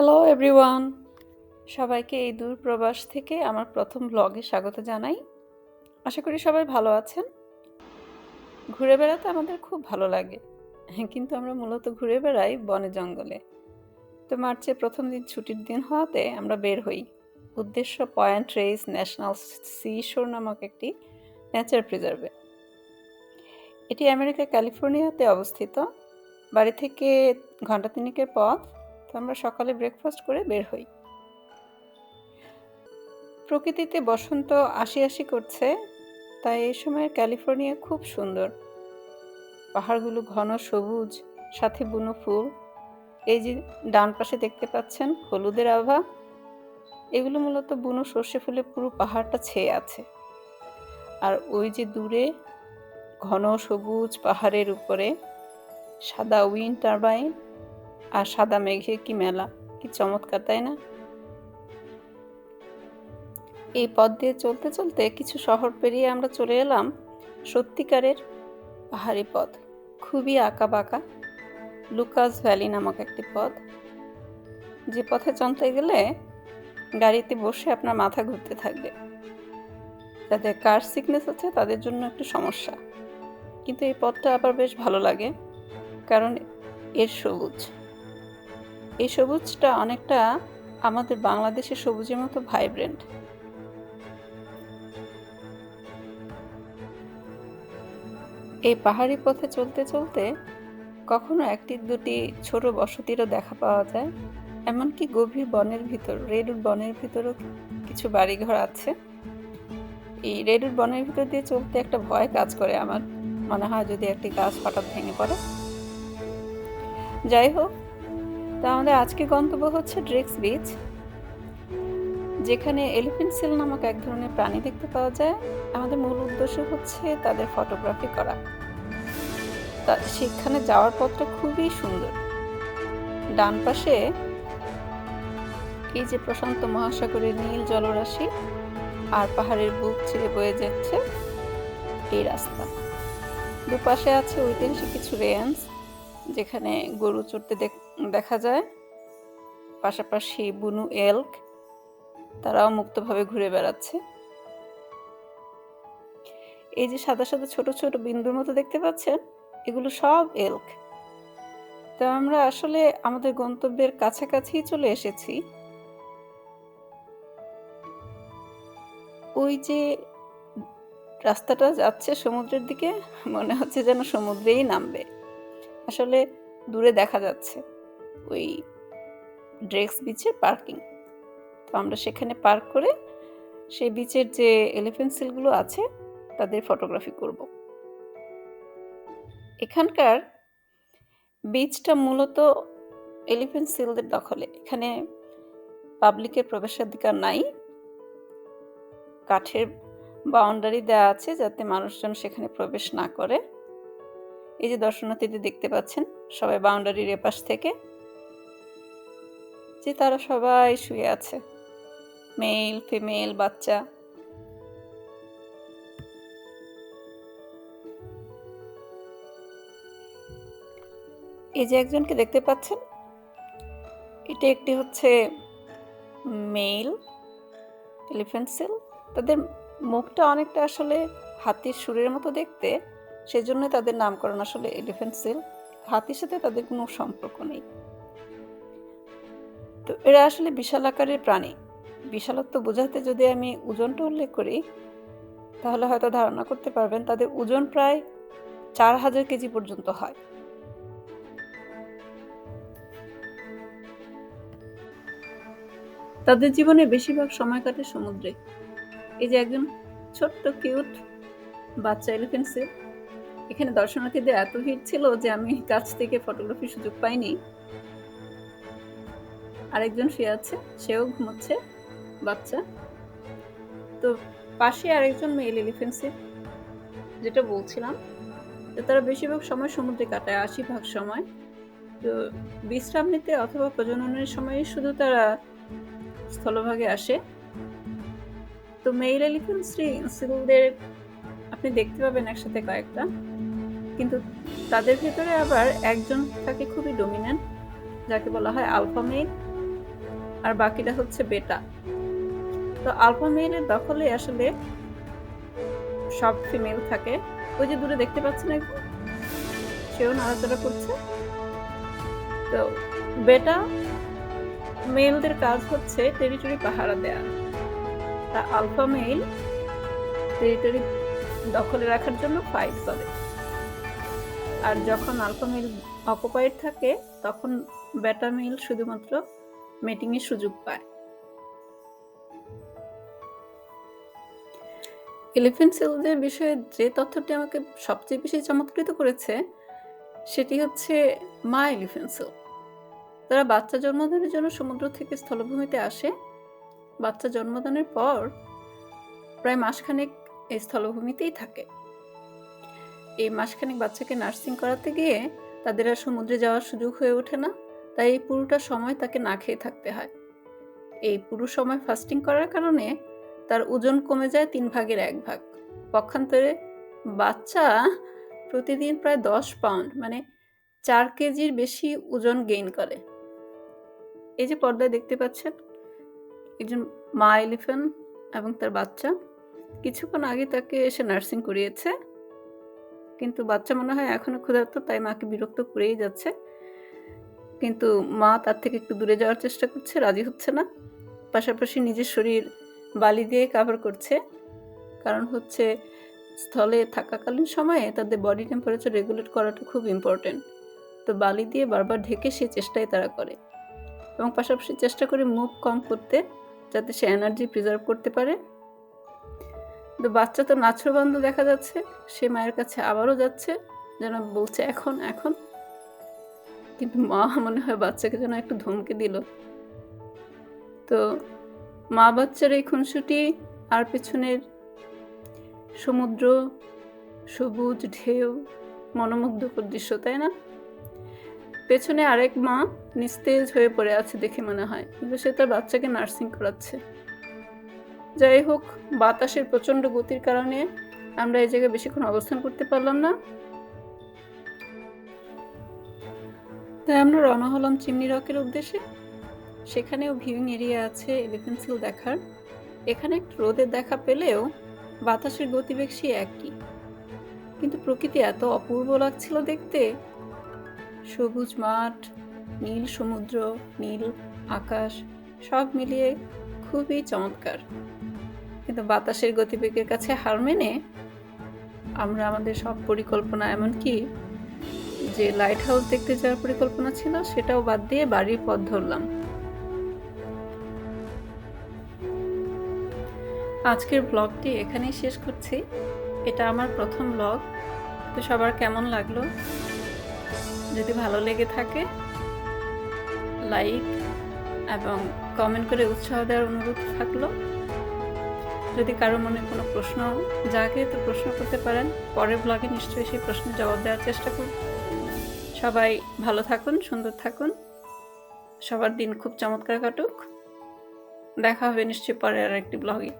Hello everyone সবাইকে এই দূর প্রবাস থেকে আমার প্রথম ব্লগে স্বাগত জানাই। আশা করি সবাই ভালো আছেন। ঘুরে বেড়াতে আমাদের খুব ভালো লাগে। কিন্তু আমরা মূলত ঘুরে বেড়াই বনে জঙ্গলে। তো মার্চে প্রথম দিন ছুটির দিন হওয়াতে আমরা বের হই। উদ্দেশ্য পয়েন্ট রেস ন্যাশনাল সি শোর নামক একটি নেচার প্রিজার্ভে এটি আমেরিকা ক্যালিফোর্নিয়াতে অবস্থিত। বাড়ি থেকে ঘণ্টা তিনেকের পথ। তো আমরা সকালে ব্রেকফাস্ট করে বের হই। প্রকৃতিতে বসন্ত আসি আসি করছে, তাই এই সময়ের ক্যালিফোর্নিয়া খুব সুন্দর। পাহাড়গুলো ঘন সবুজ, সাথে বুনো ফুল। এই যে ডান পাশে দেখতে পাচ্ছেন হলুদের আভা। এগুলো মূলত বুনো সর্ষে ফুলে পুরো পাহাড়টা ছেয়ে আছে। আর ওই যে দূরে ঘন সবুজ পাহাড়ের উপরে সাদা উইন টারবাইন আর সাদা মেঘে কি মেলা? কি চমৎকার, তাই না? এই পথ দিয়ে চলতে চলতে কিছু শহর পেরিয়ে আমরা চলে এলাম সত্যিকারের পাহাড়ি পথ। খুবই আঁকা বাঁকা লুকাস ভ্যালি নামক একটি পথ। যে পথে চলতে গেলে গাড়িতে বসে আপনার মাথা ঘুরতে থাকবে। যাদের কার সিকনেস আছে তাদের জন্য একটু সমস্যা। কিন্তু এই পথটা আবার বেশ ভালো লাগে, কারণ এর সবুজ। এই সবুজটা অনেকটা আমাদের বাংলাদেশের সবুজের মতো ভাইব্রেন্ট এই পাহাড়ি পথে চলতে চলতে কখনো একটি দুটি ছোট বসতিরও দেখা পাওয়া যায়, এমনকি গভীর বনের ভিতর, রেডুর বনের ভিতরও কিছু বাড়িঘর আছে। এই রেডুর বনের ভিতর দিয়ে চলতে একটা ভয় কাজ করে আমার, মনে হয় যদি একটি গাছ হঠাৎ ভেঙে পড়ে। যাই হোক তা আমাদের আজকে গন্তব্য হচ্ছে ড্রেক্স বিচ, যেখানে এলিফেন্ট সেল নামক এক ধরনের প্রাণী দেখতে পাওয়া যায়। আমাদের মূল উদ্দেশ্য হচ্ছে তাদের ফটোগ্রাফি করা। তা, সেখানে যাওয়ার পথটা খুবই সুন্দর। ডান পাশে এই যে প্রশান্ত মহাসাগরের নীল জলরাশি, আর পাহাড়ের বুক ছিঁড়ে বয়ে যাচ্ছে এই রাস্তা। দুপাশে আছে ঐতিহাসিক কিছু রেঞ্জ। যেখানে গরু চড়তে দেখা যায়। পাশাপাশি বুনু এলক, তারাও মুক্তভাবে ঘুরে বেড়াচ্ছে। এই যে সাদা সাদা ছোট ছোট বিন্দুর মতো দেখতে পাচ্ছেন, এগুলো সব এলক। তো আমরা আসলে আমাদের গন্তব্যের কাছাকাছি চলে এসেছি। ওই যে রাস্তাটা যাচ্ছে সমুদ্রের দিকে, মনে হচ্ছে যেন সমুদ্রেই নামবে। আসলে দূরে দেখা যাচ্ছে, ওই ড্রেক্স বিচের পার্কিং। তো আমরা সেখানে পার্ক করে সেই বিচের যে এলিফেন্ট সিলগুলো আছে, তাদের ফটোগ্রাফি করব। এখানকার বিচটা মূলত এলিফেন্ট সিলদের দখলে। এখানে পাবলিকের প্রবেশাধিকার নাই। কাঠের বাউন্ডারি দেওয়া আছে যাতে মানুষজন সেখানে প্রবেশ না করে। এই যে দর্শনার্থীদের দেখতে পাচ্ছেন, সবাই বাউন্ডারির এপাশ থেকে। যে তারা সবাই শুয়ে আছে, মেল, ফিমেল, বাচ্চা। এই যে একজনকে দেখতে পাচ্ছেন, এটা একটি হচ্ছে মেল এলিফেন্ট সেল। তাদের মুখটা অনেকটা আসলে হাতির সুরের মতো দেখতে। সেজন্য তাদের নামকরণ আসলে এলিফেন্ট সেল হাতির সাথে তাদের কোনো সম্পর্ক নেই। তো এরা আসলে বিশাল আকারের প্রাণী। বিশালত্ব বোঝাতে যদি আমি ওজনটা উল্লেখ করি, তাহলে হয়তো ধারণা করতে পারবেন তাদের ওজন প্রায় চার হাজার কেজি পর্যন্ত হয়। তাদের জীবনে বেশিরভাগ সময় কাটে সমুদ্রে। এই যে একজন ছোট্ট কিউট বাচ্চা এলিফেন্ট এখানে দর্শনার্থীদের এত ভিড় ছিল যে আমি কাছ থেকে ফটোগ্রাফির সুযোগ পাইনি। আরেকজন শুয়ে আছে, সেও ঘুমোচ্ছে, বাচ্চা। তো পাশে আরেকজন মেল এলিফেন্টসে যেটা বলছিলাম যে তারা বেশিরভাগ সময় সমুদ্রে কাটায়, আশি ভাগ সময়। তো বিশ্রাম নিতে অথবা প্রজননের সময় শুধু তারা স্থলভাগে আসে। তো মেল এলিফেন্ট সিলদের আপনি দেখতে পাবেন একসাথে কয়েকটা। কিন্তু তাদের ভেতরে আবার একজন থাকে খুবই ডমিনেন্ট যাকে বলা হয় আলফা মেল আর বাকিটা হচ্ছে বেটা তো আলফা মেইলের দখলে আসলে সব ফিমেল থাকে। ওই যে দূরে দেখতে পাচ্ছেন এখন সেও নাড়াচাড়া করছে। তো বেটা মেলদের কাজ হচ্ছে টেরিটরি পাহারা দেয়া। তা আলফা মেল টেরিটরি দখলে রাখার জন্য ফাইট করে। আর যখন আলফা মেল অকুপাইড থাকে, তখন বেটা মেল শুধুমাত্র মিটিংয়ের সুযোগ পায়। এলিফেন্ট সেলদের বিষয়ে যে তথ্যটি আমাকে সবচেয়ে বেশি চমৎকৃত করেছে, সেটি হচ্ছে মা এলিফেন্ট সেল তারা বাচ্চা জন্মদানের জন্য সমুদ্র থেকে স্থলভূমিতে আসে। বাচ্চা জন্মদানের পর প্রায় মাসখানেক এই স্থলভূমিতেই থাকে। এই মাসখানেক বাচ্চাকে নার্সিং করাতে গিয়ে তাদের আর সমুদ্রে যাওয়ার সুযোগ হয়ে ওঠে না, তাই এই পুরোটা সময় তাকে না খেয়ে থাকতে হয়। এই পুরো সময় ফাস্টিং করার কারণে তার ওজন কমে যায় তিন ভাগের এক ভাগ। পক্ষান্তরে বাচ্চা প্রতিদিন প্রায় দশ পাউন্ড মানে চার কেজির বেশি ওজন গেইন করে। এই যে পর্দায় দেখতে পাচ্ছেন, একজন মা এলিফ্যান্ট এবং তার বাচ্চা কিছুক্ষণ আগে তাকে এসে নার্সিং করিয়েছে। কিন্তু বাচ্চা মনে হয় এখনও ক্ষুধার্ত, তাই মাকে বিরক্ত করেই যাচ্ছে। কিন্তু মা তার থেকে একটু দূরে যাওয়ার চেষ্টা করছে, রাজি হচ্ছে না। পাশাপাশি নিজের শরীর বালি দিয়ে কাভার করছে। কারণ হচ্ছে স্থলে থাকাকালীন সময়ে তাদের বডি টেম্পারেচার রেগুলেট করাটা খুব ইম্পর্টেন্ট তো বালি দিয়ে বারবার ঢেকে সে চেষ্টাই তারা করে। এবং পাশাপাশি চেষ্টা করে মুভ কম করতে, যাতে সে এনার্জি প্রিজার্ভ করতে পারে। তো বাচ্চা তো নাছরবন্ধ দেখা যাচ্ছে। সে মায়ের কাছে আবারও যাচ্ছে। যেন বলছে, এখন এখন। কিন্তু মা মনে হয় বাচ্চাকে যেন একটু ধমকে দিল। তো মা বাচ্চার এই খুনসুটি আর পেছনের সমুদ্র, সবুজ ঢেউ, মনোমুগ্ধকর দৃশ্য, তাই না? পেছনে আরেক মা নিস্তেজ হয়ে পড়ে আছে দেখে মনে হয়। কিন্তু সে তার বাচ্চাকে নার্সিং করাচ্ছে। যাই হোক, বাতাসের প্রচণ্ড গতির কারণে আমরা এই জায়গায় বেশিক্ষণ অবস্থান করতে পারলাম না। তাই আমরা রওনা হলাম চিমনি রকের উদ্দেশ্যে। সেখানেও ভিউইং এরিয়া আছে এলিফেন্ট সিল দেখার। এখানে একটু রোদের দেখা পেলেও বাতাসের গতিবেগ সেই একই। কিন্তু প্রকৃতি এত অপূর্ব লাগছিল দেখতে। সবুজ মাঠ, নীল সমুদ্র, নীল আকাশ, সব মিলিয়ে খুবই চমৎকার। কিন্তু বাতাসের গতিবেগের কাছে হার মেনে আমরা আমাদের সব পরিকল্পনা, এমনকি যে লাইট হাউস দেখতে যাওয়ার পরিকল্পনা ছিল, সেটাও বাদ দিয়ে বাড়ির পথ ধরলাম। আজকের ব্লগটি এখানেই শেষ করছি। এটা আমার প্রথম ব্লগ তো সবার কেমন লাগল? যদি ভালো লেগে থাকে লাইক এবং কমেন্ট করে উৎসাহ দেওয়ার অনুরোধ থাকল। যদি কারও মনে কোনো প্রশ্ন জাগে, তো প্রশ্ন করতে পারেন। পরের ব্লগে নিশ্চয়ই সেই প্রশ্নের জবাব দেওয়ার চেষ্টা করব। সবাই ভালো থাকুন, সুন্দর থাকুন। সবার দিন খুব চমৎকার কাটুক। দেখা হবে নিশ্চয়ই পরে আর একটি ব্লগে